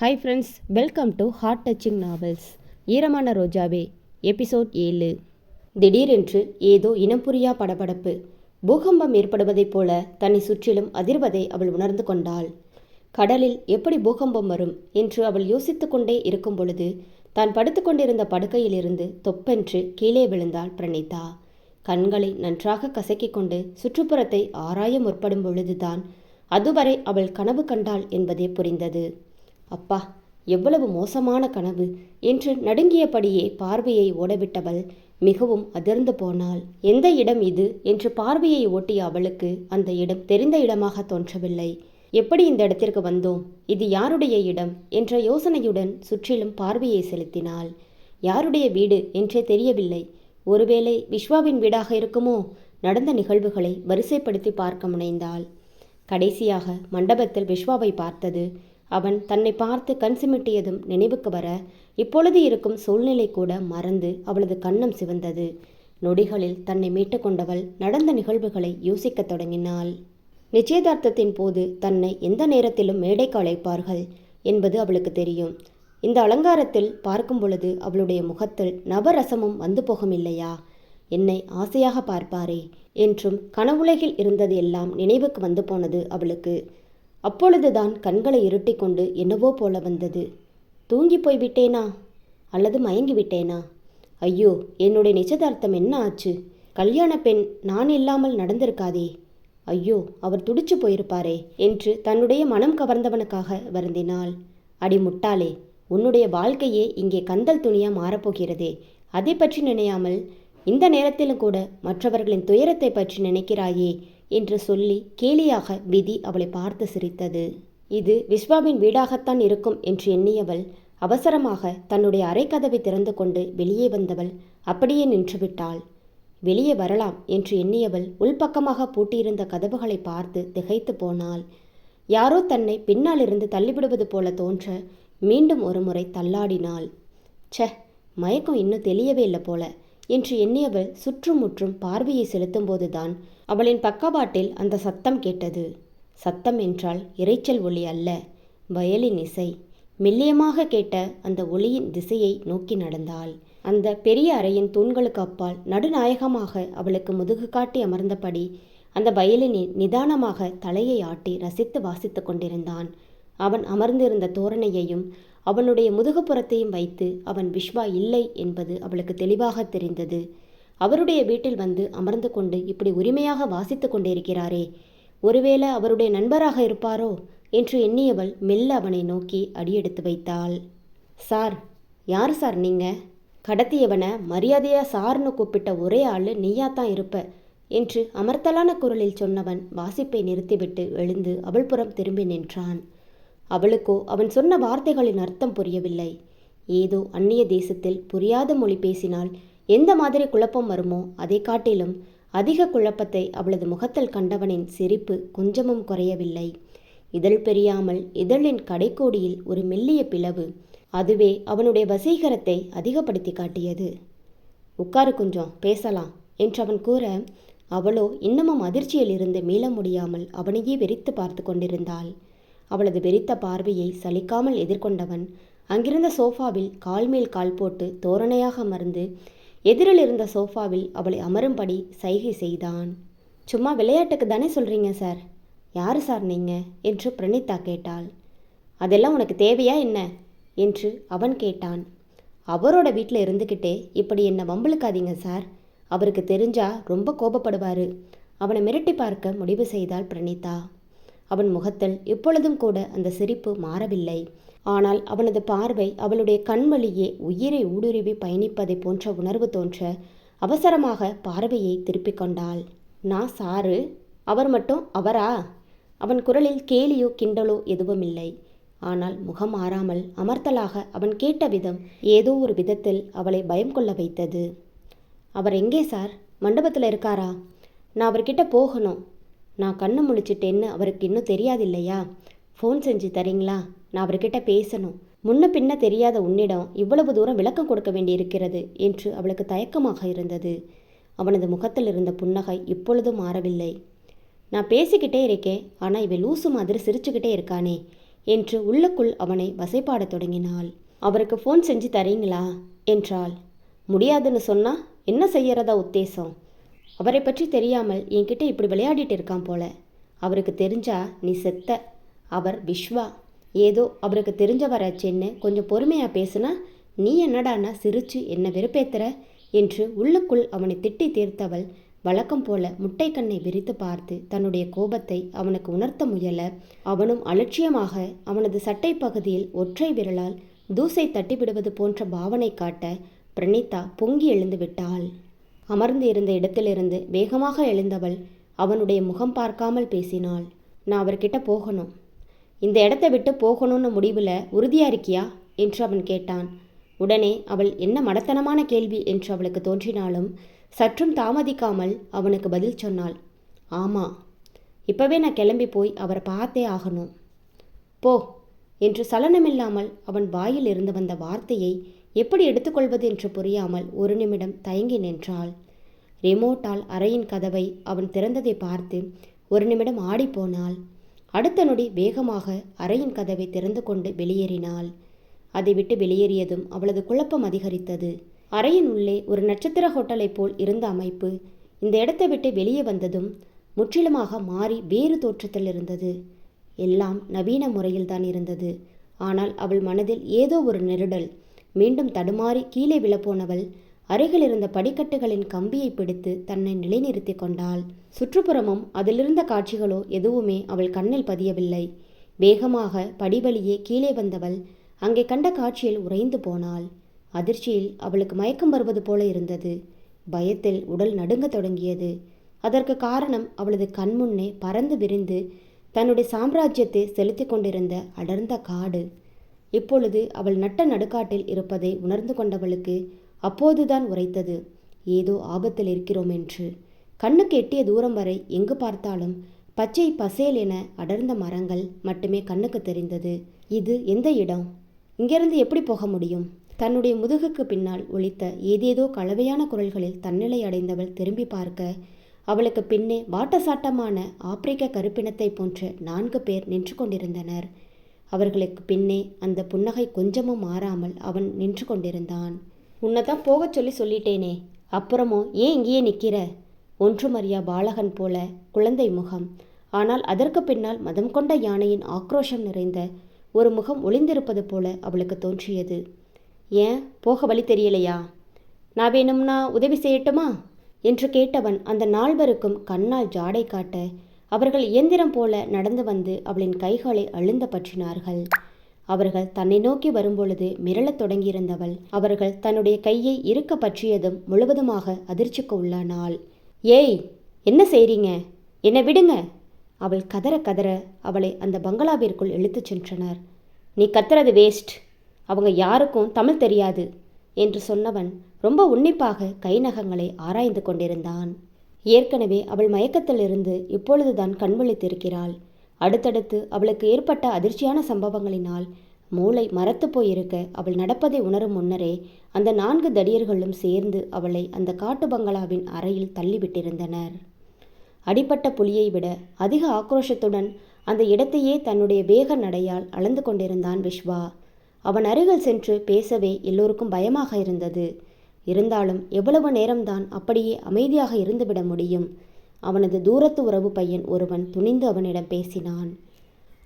Hi friends welcome to heart touching novels Eeramana Rojave episode ஏழு. திடீரென்று ஏதோ இனம் புரியா படபடப்பு. பூகம்பம் ஏற்படுவதைப் போல தன்னை சுற்றிலும் அதிர்வதை அவள் உணர்ந்து கொண்டாள். கடலில் எப்படி பூகம்பம் வரும் என்று அவள் யோசித்து கொண்டே இருக்கும் பொழுது தான் படுத்துக்கொண்டிருந்த படுக்கையிலிருந்து தொப்பென்று கீழே விழுந்தாள் பிரணீதா. கண்களை நன்றாக கசக்கிக் கொண்டு சுற்றுப்புறத்தை ஆராய முற்படும் பொழுதுதான் அதுவரை அவள் கனவு கண்டாள் என்பதே புரிந்தது. அப்பா எவ்வளவு மோசமான கனவு என்று நடுங்கியபடியே பார்வையை ஓடவிட்டவள் மிகவும் அதிர்ந்து போனாள். எந்த இடம் இது? என்று பார்வையை ஓட்டிய அவளுக்கு அந்த இடம் தெரிந்த இடமாக தோன்றவில்லை. எப்படி இந்த இடத்திற்கு வந்தோம்? இது யாருடைய இடம்? என்ற யோசனையுடன் சுற்றிலும் பார்வையை செலுத்தினாள். யாருடைய வீடு? என்றே தெரியவில்லை. ஒருவேளை விஸ்வாவின் வீடாக இருக்குமோ? நடந்த நிகழ்வுகளை வரிசைப்படுத்தி பார்க்க முனைந்தாள். கடைசியாக மண்டபத்தில் விஸ்வாவை பார்த்தது அவன் தன்னை பார்த்து கண் சிமிட்டியதும் நினைவுக்கு வர இப்பொழுது இருக்கும் சூழ்நிலை கூட மறந்து அவளது கண்ணம் சிவந்தது. நொடிகளில் தன்னை மீட்டுக்கொண்டவள் நடந்த நிகழ்வுகளை யோசிக்கத் தொடங்கினாள். நிச்சயதார்த்தத்தின் போது தன்னை எந்த நேரத்திலும் மேடைக்கு அழைப்பார்கள் என்பது அவளுக்கு தெரியும். இந்த அலங்காரத்தில் பார்க்கும் பொழுது அவளுடைய முகத்தில் நவரசமும் வந்து போகும் இல்லையா? என்னை ஆசையாக பார்ப்பாரே என்றும் கனவுலகில் இருந்தது எல்லாம் நினைவுக்கு வந்து போனது அவளுக்கு. அப்பொழுதுதான் கண்களை இருட்டிக்கொண்டு என்னவோ போல வந்தது. தூங்கி போய் விட்டேனா? அல்லது மயங்கி விட்டேனா? ஐயோ என்னுடைய நிச்சயதார்த்தம் என்ன ஆச்சு? கல்யாண பெண் நான் இல்லாமல் நடந்திருக்காதே. ஐயோ அவர் துடிச்சு போயிருப்பாரே என்று தன்னுடைய மனம் கவர்ந்தவனுக்காக வருந்தினாள். அடி முட்டாளே உன்னுடைய வாழ்க்கையே இங்கே கந்தல் துணியா மாறப்போகிறதே. அதை பற்றி நினையாமல் இந்த நேரத்திலும் கூட மற்றவர்களின் துயரத்தை பற்றி நினைக்கிறாயே. என்று சொல்லி கேலியாக விதி அவளை பார்த்து சிரித்தது. இது விஸ்வாவின் வீடாகத்தான் இருக்கும் என்று எண்ணியவள் அவசரமாக தன்னுடைய அறைக்கதவை திறந்து கொண்டு வெளியே வந்தவள் அப்படியே நின்றுவிட்டாள் வெளியே வரலாம் என்று எண்ணியவள் உள்பக்கமாக பூட்டியிருந்த கதவுகளை பார்த்து திகைத்து போனாள். யாரோ தன்னை பின்னாலிருந்து தள்ளிவிடுவது போல தோன்ற மீண்டும் ஒரு முறை தள்ளாடினாள். ச்சே மயக்கம் இன்னும் தெளியவே இல்லை போல என்று எண்ணியவள் சுற்றுமுற்றும் பார்வையை செலுத்தும்போதுதான் அவளின் பக்கவாட்டில் அந்த சத்தம் கேட்டது. சத்தம் என்றால் இரைச்சல் ஒளி அல்ல வயலின் இசை. மெல்லியமாக கேட்ட அந்த ஒளியின் திசையை நோக்கி நடந்தாள். அந்த பெரிய அறையின் தூண்களுக்கு அப்பால் நடுநாயகமாக அவளுக்கு முதுகு காட்டி அமர்ந்தபடி அந்த வயலினில் நிதானமாக தலையை ஆட்டி ரசித்து வாசித்து கொண்டிருந்தான். அவன் அமர்ந்திருந்த தோரணையையும் அவனுடைய முதுகுப்புறத்தையும் வைத்து அவன் விஸ்வா இல்லை என்பது அவளுக்கு தெளிவாக தெரிந்தது. அவருடைய வீட்டில் வந்து அமர்ந்து கொண்டு இப்படி உரிமையாக வாசித்து கொண்டிருக்கிறாரே. ஒருவேளை அவருடைய நண்பராக இருப்பாரோ என்று எண்ணியவள் மெல்ல அவனை நோக்கி அடியெடுத்து வைத்தாள். சார் யார் சார் நீங்க? கடத்தியவனை மரியாதையா சார்னு கூப்பிட்ட ஒரே ஆள் நீயா தான் இருப்ப என்று அமர்த்தலான குரலில் சொன்னவன் வாசிப்பை நிறுத்திவிட்டு எழுந்து அவள் புறம் திரும்பி நின்றான். அவளுக்கோ அவன் சொன்ன வார்த்தைகளின் அர்த்தம் புரியவில்லை. ஏதோ அந்நிய தேசத்தில் புரியாத மொழி பேசினால் எந்த மாதிரி குழப்பம் வருமோ அதை காட்டிலும் அதிக குழப்பத்தை அவளது முகத்தில் கண்டவனின் சிரிப்பு கொஞ்சமும் குறையவில்லை. இதழ் பெரியாமல் இதழின் கடைக்கோடியில் ஒரு மெல்லிய பிளவு அதுவே அவனுடைய வசீகரத்தை அதிகப்படுத்தி காட்டியது. உட்காரு கொஞ்சம் பேசலாம் என்று அவன் கூற அவளோ இன்னமும் அதிர்ச்சியில் இருந்து மீள முடியாமல் அவனையே வெறித்து பார்த்து கொண்டிருந்தாள். அவளது வெறித்த பார்வையை சலிக்காமல் எதிர்கொண்டவன் அங்கிருந்த சோஃபாவில் கால் மேல் கால் போட்டு தோரணையாக மறந்து எதிரில் இருந்த சோஃபாவில் அவளை அமரும்படி சைகை செய்தான். சும்மா விளையாட்டுக்கு தானே சொல்கிறீங்க சார்? யார் சார் நீங்கள் என்று பிரணீதா கேட்டாள். அதெல்லாம் உனக்கு தேவையா என்ன? என்று அவன் கேட்டான். அவரோட வீட்டில் இருந்துக்கிட்டே இப்படி என்னை வம்பளுக்காதீங்க சார். அவருக்கு தெரிஞ்சா ரொம்ப கோபப்படுவார். அவனை மிரட்டி பார்க்க முடிவு செய்தாள் பிரணீதா. அவன் முகத்தில் இப்பொழுதும் கூட அந்த சிரிப்பு மாறவில்லை. ஆனால் அவனது பார்வை அவளுடைய கண்வழியே உயிரை ஊடுருவி பயணிப்பதை போன்ற உணர்வு தோன்ற அவசரமாக பார்வையை திருப்பிக் கொண்டாள். நான் சாரு? அவர் மட்டும் அவரா? அவன் குரலில் கேலியோ கிண்டலோ எதுவுமில்லை. ஆனால் முகம் மாறாமல் அமர்த்தலாக அவன் கேட்ட விதம் ஏதோ ஒரு விதத்தில் அவளை பயம் கொள்ள வைத்தது. அவர் எங்கே சார்? மண்டபத்தில் இருக்காரா? நான் அவர்கிட்ட போகணும். நான் கண்ணு முழிச்சிட்டேன்னு அவருக்கு இன்னும் தெரியாது இல்லையா ஃபோன் செஞ்சு தரீங்களா? நான் அவர்கிட்ட பேசணும். முன்ன பின்ன தெரியாத உன்னிடம் இவ்வளவு தூரம் விளக்கம் கொடுக்க வேண்டியிருக்கிறது என்று அவளுக்கு தயக்கமாக இருந்தது. அவனது முகத்தில் இருந்த புன்னகை இப்பொழுதும் மாறவில்லை. நான் பேசிக்கிட்டே இருக்கேன் ஆனால் இவன் லூசு மாதிரி சிரிச்சுக்கிட்டே இருக்கானே என்று உள்ளுக்குள் அவனை வசைப்பாடத் தொடங்கினாள். அவருக்கு ஃபோன் செஞ்சு தரீங்களா? என்றாள். முடியாதுன்னு சொன்னால் என்ன செய்யறதா உத்தேசம்? அவரை பற்றி தெரியாமல் என்கிட்ட இப்படி விளையாடிட்டு இருக்கான் போல. அவருக்கு தெரிஞ்சா நீ செத்த. அவர் விஸ்வா ஏதோ அவருக்கு தெரிஞ்சவராச்சேன்னு கொஞ்சம் பொறுமையாக பேசுனா நீ என்னடானா சிரிச்சு என்ன வெறுப்பேத்துற? என்று உள்ளுக்குள் அவனை திட்டி தீர்த்தவள் வழக்கம் போல முட்டைக்கண்ணை விரித்து பார்த்து தன்னுடைய கோபத்தை அவனுக்கு உணர்த்த முயல அவனும் அலட்சியமாக அவனது சட்டை பகுதியில் ஒற்றை விரலால் தூசை தட்டிவிடுவது போன்ற பாவனை காட்ட பிரணீதா பொங்கி எழுந்து விட்டாள். அமர்ந்து இருந்த இடத்திலிருந்து வேகமாக எழுந்தவள் அவனுடைய முகம் பார்க்காமல் பேசினாள். நான் அவர்கிட்ட போகணும். இந்த இடத்த விட்டு போகணும்னு முடிவில் உறுதியாக இருக்கியா? என்று அவன் கேட்டான். உடனே அவள் என்ன மடத்தனமான கேள்வி என்று அவளுக்கு தோன்றினாலும் சற்றும் தாமதிக்காமல் அவனுக்கு பதில் சொன்னாள். ஆமா. இப்பவே நான் கிளம்பி போய் அவரை பார்த்தே ஆகணும். போ என்று சலனமில்லாமல் அவன் வாயில் இருந்து வந்த வார்த்தையை எப்படி எடுத்துக்கொள்வது என்று புரியாமல் ஒரு நிமிடம் தயங்கி நின்றாள். ரிமோட்டால் அறையின் கதவை அவன் திறந்ததை பார்த்து ஒரு நிமிடம் ஆடிப்போனாள் அடுத்த நொடி வேகமாக அறையின் கதவை திறந்து கொண்டு வெளியேறினாள். அதை விட்டு வெளியேறியதும் அவளது குழப்பம் அதிகரித்தது. அறையின் உள்ளே ஒரு நட்சத்திர ஹோட்டலைப் போல் இருந்த அமைப்பு இந்த இடத்தை விட்டு வெளியே வந்ததும் முற்றிலுமாக மாறி வேறு தோற்றத்தில் இருந்தது. எல்லாம் நவீன முறையில்தான் இருந்தது. ஆனால் அவள் மனதில் ஏதோ ஒரு நெருடல் மீண்டும் தடுமாறி கீழே விழப்போனவள் அருகில் இருந்த படிக்கட்டுகளின் கம்பியை பிடித்து தன்னை நிலைநிறுத்தி கொண்டாள். சுற்றுப்புறமும் அதிலிருந்த காட்சிகளோ எதுவுமே அவள் கண்ணில் பதியவில்லை. வேகமாக படிவழியே கீழே வந்தவள் அங்கே கண்ட காட்சியில் உறைந்து போனாள். அதிர்ச்சியில் அவளுக்கு மயக்கம் வருவது போல இருந்தது. பயத்தில் உடல் நடுங்க தொடங்கியது. அதற்கு காரணம் அவளது கண்முன்னே பறந்து விரிந்து தன்னுடைய சாம்ராஜ்யத்தை செலுத்திக் கொண்டிருந்த அடர்ந்த காடு. இப்பொழுது அவள் நட்ட நடுக்காட்டில் இருப்பதை உணர்ந்து கொண்டவளுக்கு அப்போதுதான் உரைத்தது. ஏதோ ஆபத்தில் இருக்கிறோம் என்று. கண்ணுக்கு எட்டிய தூரம் வரை எங்கு பார்த்தாலும் பச்சை பசேல் என அடர்ந்த மரங்கள் மட்டுமே கண்ணுக்கு தெரிந்தது. இது எந்த இடம்? இங்கிருந்து எப்படி போக முடியும்? தன்னுடைய முதுகுக்கு பின்னால் ஒழித்த ஏதேதோ கலவையான குரல்களில் தன்னிலை அடைந்தவள் திரும்பி பார்க்க அவளுக்கு பின்னே வாட்டசாட்டமான ஆப்பிரிக்க கருப்பினத்தை போன்ற நான்கு பேர் நின்று கொண்டிருந்தனர். அவர்களுக்கு பின்னே அந்த புன்னகை கொஞ்சமும் மாறாமல் அவன் நின்று கொண்டிருந்தான். உன்னை தான் போகச் சொல்லி சொல்லிட்டேனே அப்புறமோ ஏன் இங்கேயே நிற்கிற ஒன்றுமறியா பாலகன் போல குழந்தை முகம். ஆனால் அதற்கு பின்னால் மதம் கொண்ட யானையின் ஆக்ரோஷம் நிறைந்த ஒரு முகம் ஒளிந்திருப்பது போல அவளுக்கு தோன்றியது. ஏன்? போக வழி தெரியலையா? நான் வேணும்னா உதவி செய்யட்டுமா என்று கேட்டவன் அந்த நால்வருக்கும் கண்ணால் ஜாடை காட்ட அவர்கள் இயந்திரம் போல நடந்து வந்து அவளின் கைகளை அழுந்த பற்றினார்கள். அவர்கள் தன்னை நோக்கி வரும்பொழுது மிரளத் தொடங்கியிருந்தவள். அவர்கள் தன்னுடைய கையை இருக்க பற்றியதும் முழுவதுமாக அதிர்ச்சிக்கு உள்ளானாள். ஏய் என்ன செய்றீங்க? என்னை விடுங்க. அவள் கதற கதற அவளை அந்த பங்களாவிற்குள் இழுத்துச் சென்றனர். நீ கத்துறது வேஸ்ட் அவங்க யாருக்கும் தமிழ் தெரியாது என்று சொன்னவன் ரொம்ப உன்னிப்பாக கை நகங்களை ஆராய்ந்து கொண்டிருந்தான். ஏற்கனவே அவள் மயக்கத்திலிருந்து இப்பொழுதுதான் கண்விழித்திருக்கிறாள் அடுத்தடுத்து அவளுக்கு ஏற்பட்ட அதிர்ச்சியான சம்பவங்களினால் மூளை மரத்து போயிருக்க அவள் நடப்பதை உணரும் முன்னரே அந்த நான்கு தடியர்களும் சேர்ந்து அவளை அந்த காட்டு பங்களாவின் அறையில் தள்ளிவிட்டிருந்தனர். அடிப்பட்ட புலியை விட அதிக ஆக்ரோஷத்துடன் அந்த இடத்தையே தன்னுடைய வேக நடையால் அளந்து கொண்டிருந்தான் விஸ்வா அவன் அருகில் சென்று பேசவே எல்லோருக்கும் பயமாக இருந்தது. இருந்தாலும் எவ்வளவு நேரம்தான் அப்படியே அமைதியாக இருந்துவிட முடியும்? அவனது தூரத்து உறவு பையன் ஒருவன் துணிந்து அவனிடம் பேசினான்.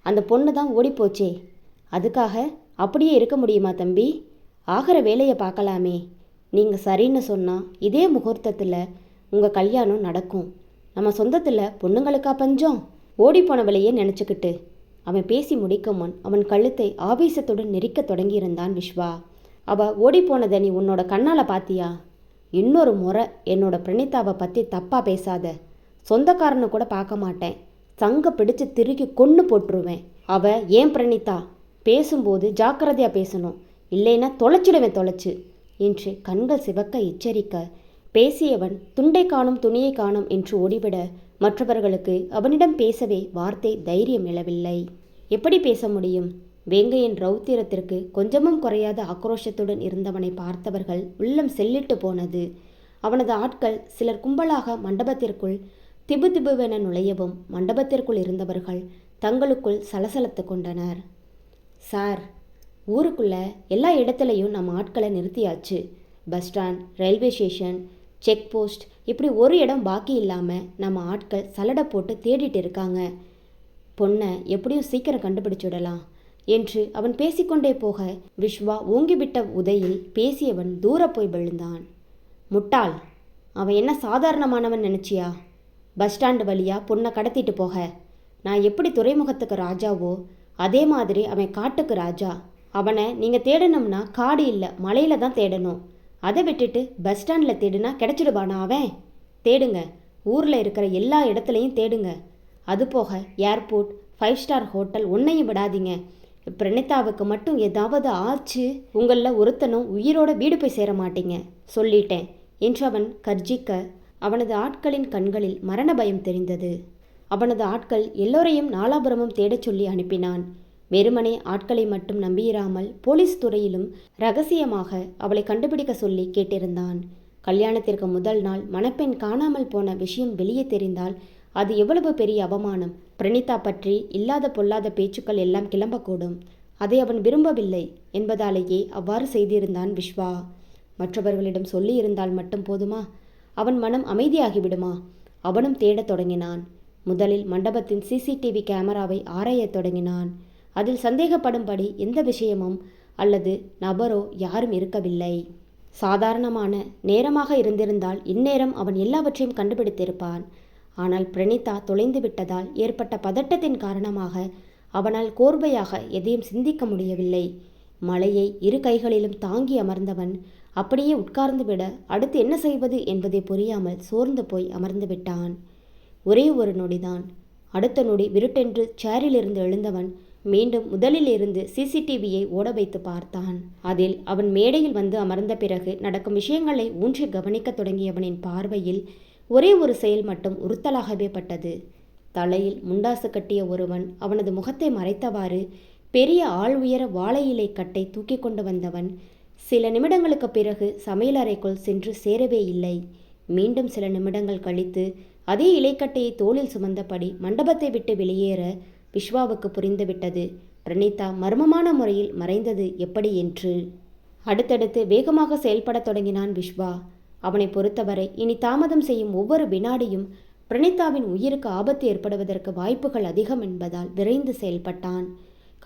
அந்த பொண்ணு தான் ஓடிப்போச்சே. அதுக்காக அப்படியே இருக்க முடியுமா தம்பி? ஆகிற வேலையை பார்க்கலாமே. நீங்கள் சரின்னு சொன்னால் இதே முகூர்த்தத்தில் உங்கள் கல்யாணம் நடக்கும். நம்ம சொந்தத்தில் பொண்ணுங்களுக்கா பஞ்சம்? ஓடிப்போனவளையே நினச்சிக்கிட்டு. அவன் பேசி முடிக்கும் முன் அவன் கழுத்தை ஆவேசத்துடன் நெரிக்க தொடங்கியிருந்தான் விஸ்வா அவள் ஓடிப்போனதை நீ உன்னோட கண்ணால் பாத்தியா? இன்னொரு முறை என்னோட பிரணீதாவை பற்றி தப்பாக பேசாத. சொந்தக்காரனை கூட பார்க்க மாட்டேன். சங்க பிடிச்சு திருக்கி கொன்று போட்டுருவேன். அவ ஏன் பிரணீதா? பேசும்போது ஜாக்கிரதையாக பேசணும். இல்லைன்னா தொலைச்சிடுவேன் தொலைச்சு. என்று கண்கள் சிவக்க எச்சரிக்க பேசியவன் துண்டை காணும் துணியை காணும் என்று ஓடிவிட மற்றவர்களுக்கு அவனிடம் பேசவே வார்த்தை தைரியம் எழவில்லை. எப்படி பேச முடியும்? வேங்கையின் ரௌத்திரத்திற்கு கொஞ்சமும் குறையாத ஆக்ரோஷத்துடன் இருந்தவனை பார்த்தவர்கள் உள்ளம் செல்லிட்டு போனது. அவனது ஆட்கள் சிலர் கும்பலாக மண்டபத்திற்குள் திபு திபுவென நுழையவும் மண்டபத்திற்குள் இருந்தவர்கள் தங்களுக்குள் சலசலத்து கொண்டனர். சார் ஊருக்குள்ள எல்லா இடத்துலையும் நம்ம ஆட்களை நிறுத்தியாச்சு. Bus stand railway station check post இப்படி ஒரு இடம் பாக்கி இல்லாமல் நம்ம ஆட்கள் சலடை போட்டு தேடிட்டு இருக்காங்க. பொண்ணை எப்படியும் சீக்கிரம் கண்டுபிடிச்சுடலாம் என்று அவன் பேசிக்கொண்டே போக விஸ்வா ஓங்கிவிட்ட உதையில் பேசியவன் தூர போய் விழுந்தான். முட்டாள் அவன் என்ன சாதாரணமானவன் நினச்சியா? பஸ் ஸ்டாண்டு வழியா பொண்ணை கடத்திட்டு போக. நான் எப்படி துறைமுகத்துக்கு ராஜாவோ அதே மாதிரி அவன் காட்டுக்கு ராஜா. அவனை நீங்கள் தேடணும்னா காடு இல்லை மலையில தான் தேடணும். அதை விட்டுட்டு பஸ் ஸ்டாண்டில் தேடுனா கிடைச்சிடுவானா அவன்? தேடுங்க. ஊரில் இருக்கிற எல்லா இடத்துலையும் தேடுங்க. அது போக ஏர்போர்ட் ஃபைவ் ஸ்டார் ஹோட்டல் ஒன்றையும் விடாதீங்க. பிரணிதாவுக்கு மட்டும் ஏதாவது ஆச்சு? உங்களில் ஒருத்தனும் உயிரோட வீடு போய் சேர மாட்டீங்க சொல்லிட்டேன் என்று அவன் கர்ஜிக்க. அவனது ஆட்களின் கண்களில் மரண பயம் தெரிந்தது. அவனது ஆட்கள் எல்லோரையும் நாலாபுரமும் தேடச் சொல்லி அனுப்பினான். வெறுமனே ஆட்களை மட்டும் நம்பியிராமல் போலீஸ் துறையிலும் ரகசியமாக அவளை கண்டுபிடிக்க சொல்லி கேட்டிருந்தான். கல்யாணத்திற்கு முதல் நாள் மணப்பெண் காணாமல் போன விஷயம் வெளியே தெரிந்தால் அது எவ்வளவு பெரிய அவமானம் பிரணிதா பற்றி இல்லாத பொல்லாத பேச்சுக்கள் எல்லாம் கிளம்பக்கூடும். அதை அவன் விரும்பவில்லை என்பதாலேயே அவ்வாறு செய்திருந்தான் விஸ்வா மற்றவர்களிடம் சொல்லியிருந்தால் மட்டும் போதுமா? அவன் மனம் அமைதியாகிவிடுமா? அவனும் தேடத் தொடங்கினான். முதலில் மண்டபத்தின் சிசிடிவி கேமராவை ஆராயத் தொடங்கினான். அதில் சந்தேகப்படும்படி எந்த விஷயமும் அல்லது நபரோ யாரும் இருக்கவில்லை. சாதாரணமான நேரமாக இருந்திருந்தால் இந்நேரம் அவன் எல்லாவற்றையும் கண்டுபிடித்திருப்பான். ஆனால் பிரணீதா தொலைந்து விட்டதால் ஏற்பட்ட பதட்டத்தின் காரணமாக அவனால் கோர்வையாக எதையும் சிந்திக்க முடியவில்லை. மலையை இரு கைகளிலும் தாங்கி அமர்ந்தவன் அப்படியே உட்கார்ந்து விட அடுத்து என்ன செய்வது என்பதை புரியாமல் சோர்ந்து போய் அமர்ந்து விட்டான். ஒரே ஒரு நொடிதான். அடுத்த நொடி விருட்டென்று சேரிலிருந்து எழுந்தவன் மீண்டும் முதலில் இருந்து சிசிடிவியை ஓட வைத்து பார்த்தான். அதில் அவன் மேடையில் வந்து அமர்ந்த பிறகு நடக்கும் விஷயங்களை ஊன்றி கவனிக்கத் தொடங்கியவனின் பார்வையில் ஒரே ஒரு செயல் மட்டும் உறுத்தலாகவே பட்டது. தலையில் முண்டாசு கட்டிய ஒருவன் அவனது முகத்தை மறைத்தவாறு பெரிய ஆள் உயர வாழை இலை கட்டை தூக்கி கொண்டு வந்தவன் சில நிமிடங்களுக்கு பிறகு சமையலறைக்குள் சென்று சேரவே இல்லை. மீண்டும் சில நிமிடங்கள் கழித்து அதே இலைக்கட்டையை தோளில் சுமந்தபடி மண்டபத்தை விட்டு வெளியேற விஸ்வாவுக்கு புரிந்துவிட்டது பிரணீதா மர்மமான முறையில் மறைந்தது எப்படி என்று? அடுத்தடுத்து வேகமாக செயல்படத் தொடங்கினான் விஸ்வா அவனை பொறுத்தவரை இனி தாமதம் செய்யும் ஒவ்வொரு வினாடியும் பிரணீதாவின் உயிருக்கு ஆபத்து ஏற்படுவதற்கு வாய்ப்புகள் அதிகம் என்பதால் விரைந்து செயல்பட்டான்.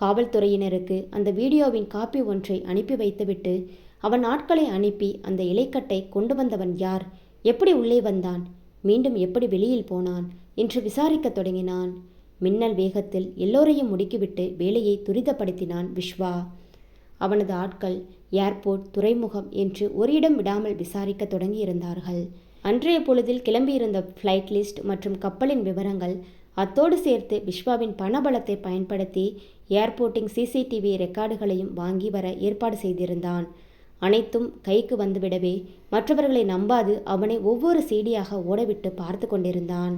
காவல்துறையினருக்கு அந்த வீடியோவின் காப்பி ஒன்றை அனுப்பி வைத்துவிட்டு அவன் ஆட்களை அனுப்பி அந்த இலைக்கட்டை கொண்டு வந்தவன் யார்? எப்படி உள்ளே வந்தான்? மீண்டும் எப்படி வெளியில் போனான்? என்று விசாரிக்கத் தொடங்கினான். மின்னல் வேகத்தில் எல்லோரையும் முடுக்கிவிட்டு வேலையை துரிதப்படுத்தினான் விஸ்வா அவனது ஆட்கள் ஏர்போர்ட் துறைமுகம் என்று ஒரு இடம் விடாமல் விசாரிக்க தொடங்கியிருந்தார்கள். அன்றைய பொழுதில் கிளம்பியிருந்த ஃப்ளைட் லிஸ்ட் மற்றும் கப்பலின் விவரங்கள் அத்தோடு சேர்த்து விஸ்வாவின் பணபலத்தை பயன்படுத்தி ஏர்போர்ட்டிங் சிசிடிவி ரெக்கார்டுகளையும் வாங்கி வர ஏற்பாடு செய்திருந்தான். அனைத்தும் கைக்கு வந்துவிடவே மற்றவர்களை நம்பாது அவனை ஒவ்வொரு சீடியாக ஓடவிட்டு பார்த்து கொண்டிருந்தான்.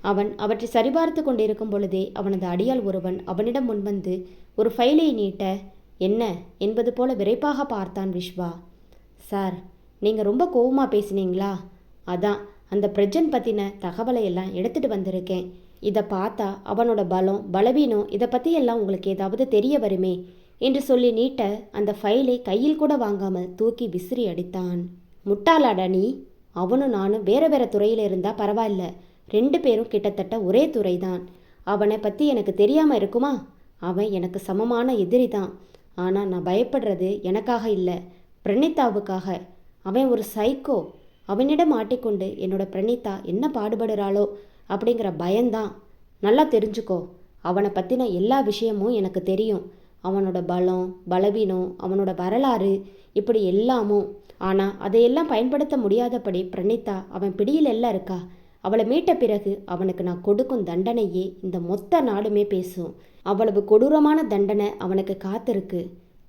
அவன் அவற்றை சரிபார்த்து கொண்டிருக்கும் பொழுதே அவனது அடியால் ஒருவன் அவனிடம் முன்வந்து ஒரு ஃபைலை நீட்ட என்ன? என்பது போல விரைப்பாக பார்த்தான் விஸ்வா சார் நீங்கள் ரொம்ப கோவமாக பேசினீங்களா? அதான் அந்த பிரஜன் பற்றின தகவலை எல்லாம் எடுத்துகிட்டு வந்திருக்கேன். இதை பார்த்தா அவனோட பலம் பலவீனம் இதை பற்றியெல்லாம் உங்களுக்கு ஏதாவது தெரிய வருமே? என்று சொல்லி நீட்ட அந்த ஃபைலை கையில் கூட வாங்காமல் தூக்கி விசிறி அடித்தான். முட்டாளாடா நீ? அவனும் நானும் வேற வேற துறையில் இருந்தால் பரவாயில்ல. ரெண்டு பேரும் கிட்டத்தட்ட ஒரே துறை தான் அவனை பற்றி எனக்கு தெரியாமல் இருக்குமா? அவன் எனக்கு சமமான எதிரி தான் ஆனால் நான் பயப்படுறது எனக்காக இல்லை பிரணீதாவுக்காக. அவன் ஒரு சைக்கோ அவனிடம் மாட்டிக்கொண்டு என்னோட பிரணீதா என்ன பாடுபடுறாளோ அப்படிங்கிற பயம்தான். நல்லா தெரிஞ்சுக்கோ அவனை பற்றின எல்லா விஷயமும் எனக்கு தெரியும். அவனோட பலம் பலவீனம் அவனோட வரலாறு இப்படி எல்லாமும். ஆனால் அதையெல்லாம் பயன்படுத்த முடியாதபடி பிரணீதா அவன் பிடியில் எல்லாம் இருக்கா? அவளை மீட்ட பிறகு அவனுக்கு நான் கொடுக்கும் தண்டனையே இந்த மொத்த நாடுமே பேசும். அவ்வளவு கொடூரமான தண்டனை அவனுக்கு காத்திருக்கு.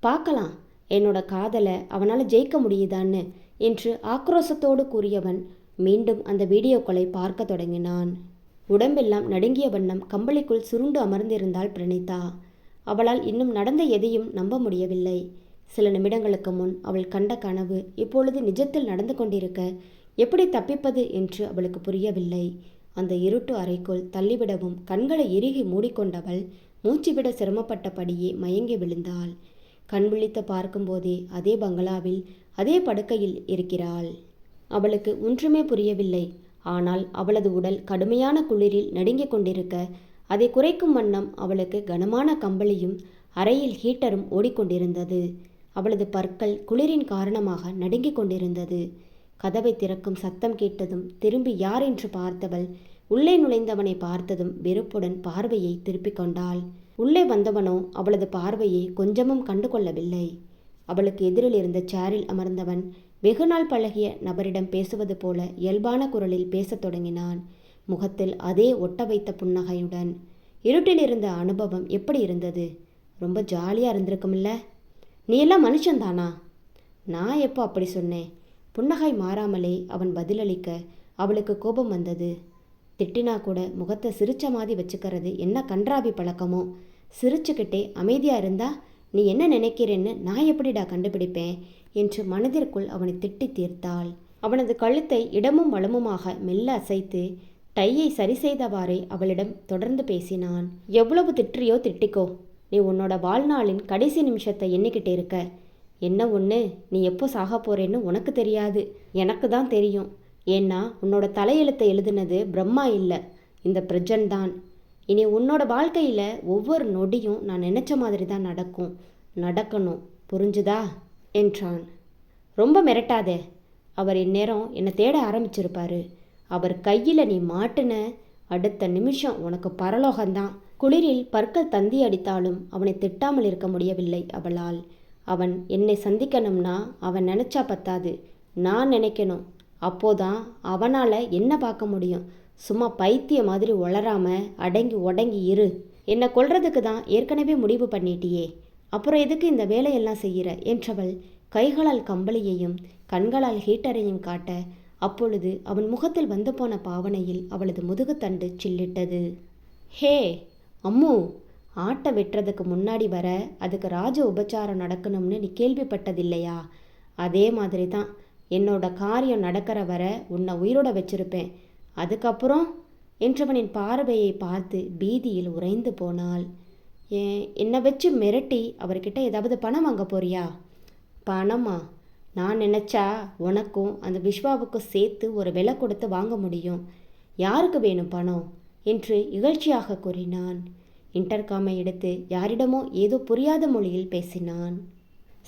பார்க்கலாம் என்னோட காதலை அவனால் ஜெயிக்க முடியுதான்னு என்று ஆக்ரோசத்தோடு கூறியவன் மீண்டும் அந்த வீடியோக்களை பார்க்க தொடங்கினான். உடம்பெல்லாம் நடுங்கிய வண்ணம் கம்பளிக்குள் சுருண்டு அமர்ந்திருந்தாள் பிரணீதா. அவளால் இன்னும் நடந்த எதையும் நம்ப முடியவில்லை. சில நிமிடங்களுக்கு முன் அவள் கண்ட கனவு இப்பொழுது நிஜத்தில் நடந்து கொண்டிருக்க எப்படி தப்பிப்பது என்று அவளுக்கு புரியவில்லை. அந்த இருட்டு அறைக்குள் தள்ளிவிடவும் கண்களை இறுகி மூடிக்கொண்டவள் மூச்சுவிட சிரமப்பட்டபடியே மயங்கி விழுந்தாள். கண் விழித்து பார்க்கும்போதே அதே பங்களாவில் அதே படுக்கையில் இருக்கிறாள். அவளுக்கு ஒன்றுமே புரியவில்லை. ஆனால் அவளது உடல் கடுமையான குளிரில் நடுங்கிக் கொண்டிருக்க அதை குறைக்கும் வண்ணம் அவளுக்கு கனமான கம்பளியும் அறையில் ஹீட்டரும் ஓடிக்கொண்டிருந்தது. அவளது பற்கள் குளிரின் காரணமாக நடுங்கிக் கொண்டிருந்தது. கதவை திறக்கும் சத்தம் கேட்டதும் திரும்பி யார் என்று பார்த்தவள் உள்ளே நுழைந்தவனை பார்த்ததும் வெறுப்புடன் பார்வையை திருப்பிக் கொண்டாள். உள்ளே வந்தவனோ அவளது பார்வையை கொஞ்சமும் கண்டு கொள்ளவில்லை. அவளுக்கு எதிரில் இருந்த சேரில் அமர்ந்தவன் வெகுநாள் பழகிய நபரிடம் பேசுவது போல இயல்பான குரலில் பேசத் தொடங்கினான். முகத்தில் அதே ஒட்ட வைத்த புன்னகையுடன் இருட்டில் இருந்த அனுபவம் எப்படி இருந்தது? ரொம்ப ஜாலியாக இருந்திருக்கும்ல. நீ எல்லாம் மனுஷன்தானா? நான் எப்போ அப்படி சொன்னேன்? புன்னகை மாறாமலே அவன் பதிலளிக்க அவளுக்கு கோபம் வந்தது. திட்டினா கூட முகத்தை சிரிச்ச மாதிரி வச்சுக்கிறது என்ன கன்றாவி பழக்கமோ? சிரிச்சுக்கிட்டே அமைதியாக இருந்தா நீ என்ன நினைக்கிறேன்னு நான் எப்படிடா கண்டுபிடிப்பேன்? என்று மனதிற்குள் அவனை திட்டி தீர்த்தாள். அவனது கழுத்தை இடமும் வளமுமாக மெல்ல அசைத்து டையை சரி செய்தவாறே அவளிடம் தொடர்ந்து பேசினான். எவ்வளவு திட்டியோ திட்டிக்கோ நீ உன்னோட வாழ்நாளின் கடைசி நிமிஷத்தை எண்ணிக்கிட்டே இருக்க. என்ன ஒன்று நீ எப்போ சாக போறேன்னு உனக்கு தெரியாது. எனக்கு தான் தெரியும். ஏன்னா உன்னோட தலையெழுத்தை எழுதுனது பிரம்மா இல்லை. இந்த பிரஜன் தான். இனி உன்னோட வாழ்க்கையில் ஒவ்வொரு நொடியும் நான் நினச்ச மாதிரி தான் நடக்கும். நடக்கணும். புரிஞ்சுதா? என்றான். ரொம்ப மிரட்டாதே. அவர் இந்நேரம் என்னை தேட ஆரம்பிச்சிருப்பாரு. அவர் கையில் நீ மாட்டின அடுத்த நிமிஷம் உனக்கு பரலோகம்தான். குளிரில் பற்கள் தந்தி அடித்தாலும் அவனை திட்டாமல் இருக்க முடியவில்லை அவளால். அவன் என்னை சந்திக்கணும்னா அவன் நினச்சா பத்தாது. நான் நினைக்கணும். அப்போதான் அவனால் என்ன பார்க்க முடியும்? சும்மா பைத்திய மாதிரி உளராம அடங்கி உடங்கி இரு. என்னை கொல்றதுக்கு தான் ஏற்கனவே முடிவு பண்ணிட்டியே. அப்புறம் எதுக்கு இந்த வேலையெல்லாம் செய்கிற என்றவள் கைகளால் கம்பளியையும் கண்களால் ஹீட்டரையும் காட்ட அப்பொழுது அவன் முகத்தில் வந்து போன பாவனையில் அவளது முதுகுத்தண்டு சில்லிட்டது. ஹே அம்மு! ஆட்டை வெட்டுறதுக்கு முன்னாடி வர அதுக்கு ராஜ உபச்சாரம் நடக்கணும்னு நீ கேள்விப்பட்டதில்லையா? அதே மாதிரி தான் என்னோட காரியம் நடக்கிற வர உன்னை உயிரோட வச்சிருப்பேன். அதுக்கப்புறம்? என்றவனின் பார்வையை பார்த்து பீதியில் உறைந்து போனாள். ஏன் என்னை வச்சு மிரட்டி அவர்கிட்ட ஏதாவது பணம் வாங்க போறியா? பணமா? நான் நினச்சா உனக்கும் அந்த விஸ்வாவுக்கும் சேர்த்து ஒரு விலை கொடுத்து வாங்க முடியும். யாருக்கு வேணும் பணம்? என்று இகழ்ச்சியாக கூறினான். இன்டர்காமை எடுத்து யாரிடமோ ஏதோ புரியாத மொழியில் பேசினான்.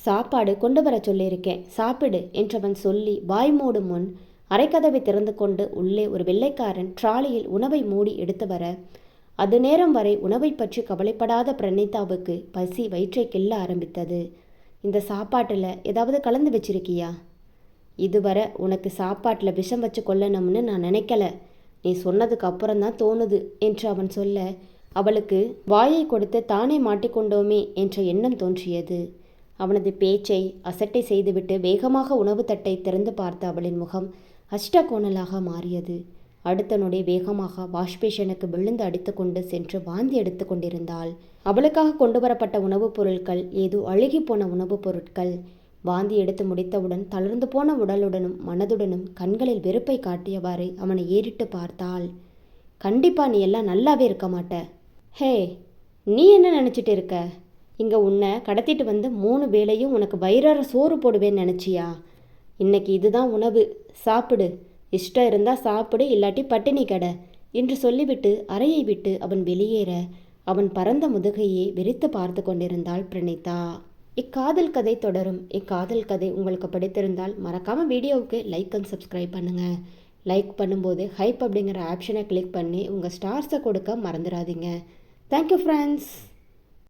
சாப்பாடு கொண்டு வர சொல்லியிருக்கேன் சாப்பிடு என்றவன் சொல்லி வாய் மூடும் முன் அரைக்கதவை திறந்து கொண்டு உள்ளே ஒரு வெள்ளைக்காரன் ட்ராலியில் உணவை மூடி எடுத்து வர அது நேரம் வரை உணவை பற்றி கவலைப்படாத பிரணீதாவுக்கு பசி வயிற்றை கிள்ள ஆரம்பித்தது. இந்த சாப்பாட்டில் ஏதாவது கலந்து வச்சிருக்கியா? இதுவரை உனக்கு சாப்பாட்டில் விஷம் வச்சு கொல்லணும்னு நான் நினைக்கல. நீ சொன்னதுக்கு அப்புறம் தான் தோணுது என்று அவன் சொல்ல அவளுக்கு வாயை கொடுத்து தானே மாட்டிக்கொண்டோமே என்ற எண்ணம் தோன்றியது. அவனது பேச்சை அசட்டை செய்துவிட்டு வேகமாக உணவு தட்டை திறந்து பார்த்த அவளின் முகம் அஷ்டகோணலாக மாறியது. அடுத்த நொடி வேகமாக வாஷ்பேஷனுக்கு விழுந்து அடித்துக்கொண்டு சென்று வாந்தி எடுத்து கொண்டிருந்தாள். அவளுக்காக கொண்டு வரப்பட்ட உணவுப் பொருட்கள் ஏதோ அழுகி போன உணவுப் பொருட்கள். வாந்தி எடுத்து முடித்தவுடன் தளர்ந்து போன உடலுடனும் மனதுடனும் கண்களில் வெறுப்பை காட்டியவாறு அவனை ஏறிட்டு பார்த்தாள். கண்டிப்பா நீ எல்லாம் நல்லாவே இருக்க மாட்ட. ஹே நீ என்ன நினச்சிட்டு இருக்க? இங்கே உன்னை கடத்திட்டு வந்து மூணு வேளையும் உனக்கு வயிறார சோறு போடுவேன்னு நினச்சியா? இன்னைக்கு இதுதான் உணவு. சாப்பிடு. இஷ்டம் இருந்தால் சாப்பிடு இல்லாட்டி பட்டினி கடை என்று சொல்லிவிட்டு அறையை விட்டு அவன் வெளியேற அவன் பரந்த முதுகையே வெறித்து பார்த்து கொண்டிருந்தாள் பிரணீதா. இக்காதல் கதை தொடரும். இக்காதல் கதை உங்களுக்கு பிடித்திருந்தால் மறக்காமல் வீடியோவுக்கு லைக் அண்ட் சப்ஸ்கிரைப் பண்ணுங்கள் லைக் பண்ணும்போது ஹைப் அப்படிங்கிற ஆப்ஷனை கிளிக் பண்ணி உங்கள் ஸ்டார்ஸை கொடுக்க மறந்துடாதீங்க. Thank you friends